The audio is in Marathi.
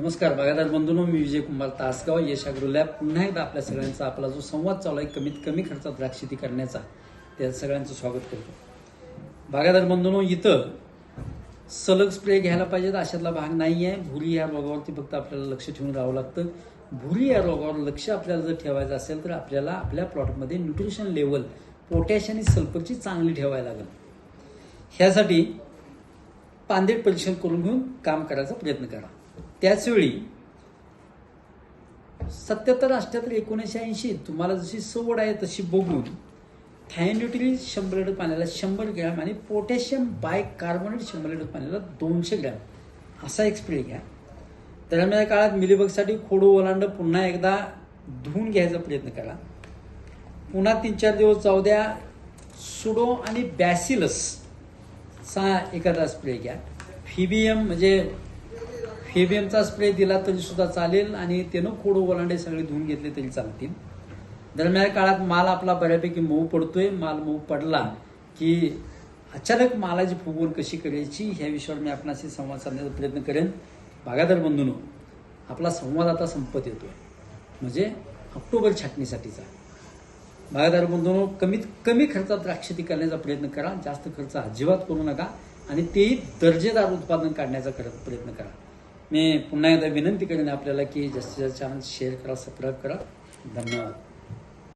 नमस्कार बागायदार बंधूंनो मी विजय कुमार तासगाव. यश पुन्हा एकदा आपल्या सगळ्यांचा आपला जो संवाद चालू आहे कमीत कमी खर्चात द्राक्ष शेती करण्याचा त्या सगळ्यांचं स्वागत करतो. बागायदार बंधूंनो इथं सलग स्प्रे घ्यायला पाहिजेत अशातला भाग नाही आहे भुरी या रोगावरती फक्त आपल्याला लक्ष ठेवून राहावं लागतं. भुरी या रोगावर लक्ष आपल्याला जर ठेवायचं असेल तर आपल्याला आपल्या प्लॉटमध्ये न्यूट्रिशन लेवल पोटॅश आणि सल्फरची चांगली ठेवायला लागेल. ह्यासाठी पांदेट परीक्षण करून घेऊन काम करायचा प्रयत्न करा. त्याचवेळी सत्याहत्तर अष्ट्याहत्तर एकोणीसशे ऐंशी तुम्हाला जशी सवड आहे तशी बघून थायन्युट्रिल शंभर लिटर पाण्याला शंभर ग्रॅम आणि पोटॅशियम बाय कार्बोनेट शंभर लिटर पाण्याला दोनशे ग्रॅम. असा एक स्प्रे घ्या. दरम्यान काळात मिलीबगसाठी खोडू ओलांड पुन्हा एकदा धुवून घ्यायचा प्रयत्न करा. पुन्हा तीन चार दिवस जाऊ द्या. सुडो आणि बॅसिलसचा एखादा स्प्रे घ्या. फिबियम म्हणजे फेबियमचा स्प्रे दिला तरी सुद्धा चालेल आणि त्यानं कोडू ओलांडे सगळे धुवून घेतले तरी चालतील. दरम्यान काळात माल आपला बऱ्यापैकी मऊ पडतोय. माल मऊ पडला की अचानक मालाची फुगवण कशी करायची ह्या विषयावर मी आपणाशी संवाद साधण्याचा प्रयत्न करेन. बागायदार बंधूनो आपला संवाद आता संपत येतोय. म्हणजे ऑक्टोबर छाटणीसाठीचा. बागायदार बंधूंनो कमीत कमी खर्चात द्राक्षती करण्याचा प्रयत्न करा. जास्त खर्च अजिबात करू नका आणि तेही दर्जेदार उत्पादन काढण्याचा प्रयत्न करा. मी पुन्हा एकदा विनंती करेन आपल्याला की जास्तीत जास्त चॅनल शेअर करा सबस्क्राईब करा. धन्यवाद.